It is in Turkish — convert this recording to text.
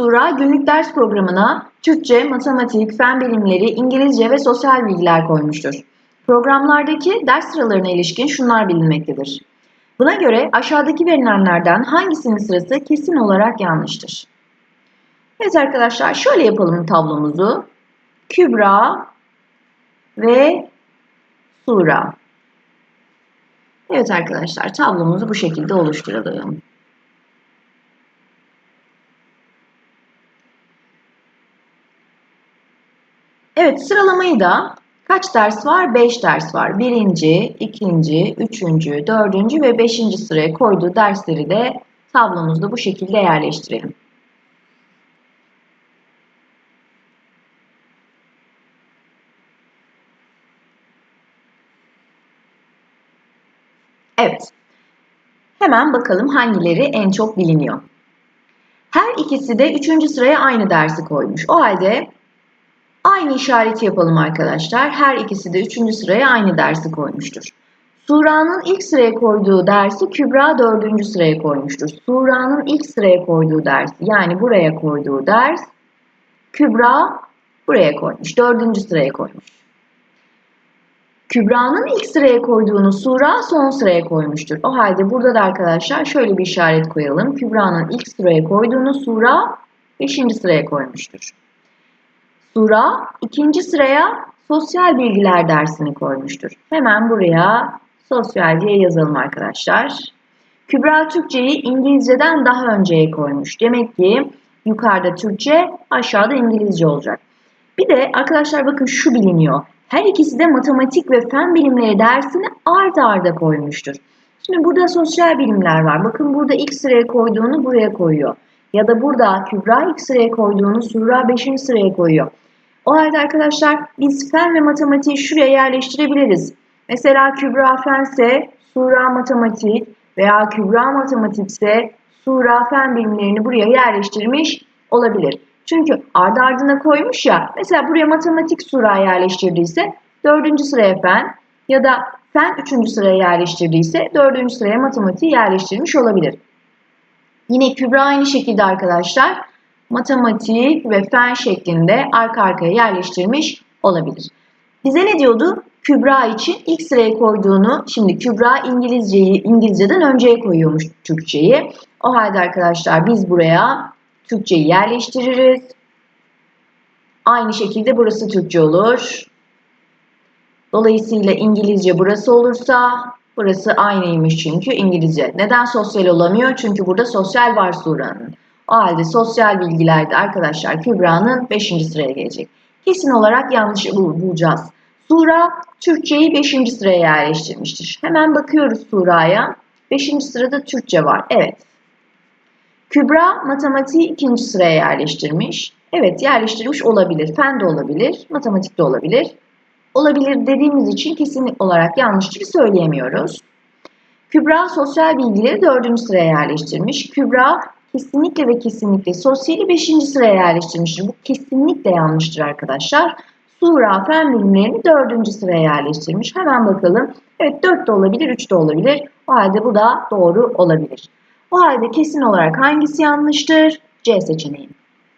Sura günlük ders programına Türkçe, matematik, fen bilimleri, İngilizce ve sosyal bilgiler koymuştur. Programlardaki ders sıralarına ilişkin şunlar bilinmektedir. Buna göre aşağıdaki verilenlerden hangisinin sırası kesin olarak yanlıştır? Evet arkadaşlar şöyle yapalım tablomuzu. Kübra ve Sura. Evet arkadaşlar tablomuzu bu şekilde oluşturalım. Evet sıralamayı da kaç ders var? 5 ders var. Birinci, ikinci, üçüncü, dördüncü ve beşinci sıraya koyduğu dersleri de tablomuzda bu şekilde yerleştirelim. Evet. Hemen bakalım hangileri en çok biliniyor. Her ikisi de üçüncü sıraya aynı dersi koymuş. O halde aynı işareti yapalım arkadaşlar. Her ikisi de üçüncü sıraya aynı dersi koymuştur. Sura'nın ilk sıraya koyduğu dersi Kübra dördüncü sıraya koymuştur. Sura'nın ilk sıraya koyduğu ders yani buraya koyduğu ders Kübra buraya koymuş. Dördüncü sıraya koymuş. Kübra'nın ilk sıraya koyduğunu Sura son sıraya koymuştur. O halde burada da arkadaşlar şöyle bir işaret koyalım. Kübra'nın ilk sıraya koyduğunu Sura beşinci sıraya koymuştur. Sura ikinci sıraya sosyal bilgiler dersini koymuştur. Hemen buraya sosyal diye yazalım arkadaşlar. Kübra Türkçeyi İngilizceden daha önceye koymuş. Demek ki yukarıda Türkçe, aşağıda İngilizce olacak. Bir de arkadaşlar bakın şu biliniyor. Her ikisi de matematik ve fen bilimleri dersini ard arda koymuştur. Şimdi burada sosyal bilimler var. Bakın burada ilk sıraya koyduğunu buraya koyuyor. Ya da burada Kübra ilk sıraya koyduğunu Sura 5. sıraya koyuyor. O halde arkadaşlar biz fen ve matematiği şuraya yerleştirebiliriz. Mesela Kübra fense Sura matematik veya Kübra matematikse Sura fen bilimlerini buraya yerleştirmiş olabilir. Çünkü ardı ardına koymuş ya. Mesela buraya matematik sura yerleştirdiyse dördüncü sıraya fen ya da fen üçüncü sıraya yerleştirdiyse dördüncü sıraya matematiği yerleştirmiş olabilir. Yine Kübra aynı şekilde arkadaşlar matematik ve fen şeklinde arka arkaya yerleştirmiş olabilir. Bize ne diyordu? Kübra için ilk sıraya koyduğunu, şimdi Kübra İngilizceyi İngilizceden önceye koyuyormuş Türkçeyi. O halde arkadaşlar biz buraya Türkçeyi yerleştiririz. Aynı şekilde burası Türkçe olur. Dolayısıyla İngilizce burası olursa burası aynıymış çünkü İngilizce. Neden sosyal olamıyor? Çünkü burada sosyal var suranın. O halde sosyal bilgilerde arkadaşlar Kübra'nın 5. sıraya gelecek. Kesin olarak yanlış bulacağız. Sura Türkçeyi 5. sıraya yerleştirmiştir. Hemen bakıyoruz Sura'ya. 5. sırada Türkçe var. Evet. Kübra matematiği ikinci sıraya yerleştirmiş. Evet yerleştirmiş olabilir. Fen de olabilir, matematik de olabilir. Olabilir dediğimiz için kesin olarak yanlışçı söyleyemiyoruz. Kübra sosyal bilgileri dördüncü sıraya yerleştirmiş. Kübra kesinlikle ve kesinlikle sosyali beşinci sıraya yerleştirmiştir. Bu kesinlikle yanlıştır arkadaşlar. Sura fen bilimlerini dördüncü sıraya yerleştirmiş. Hemen bakalım. Evet dört de olabilir, üç de olabilir. O halde bu da doğru olabilir. O halde kesin olarak hangisi yanlıştır? C seçeneği.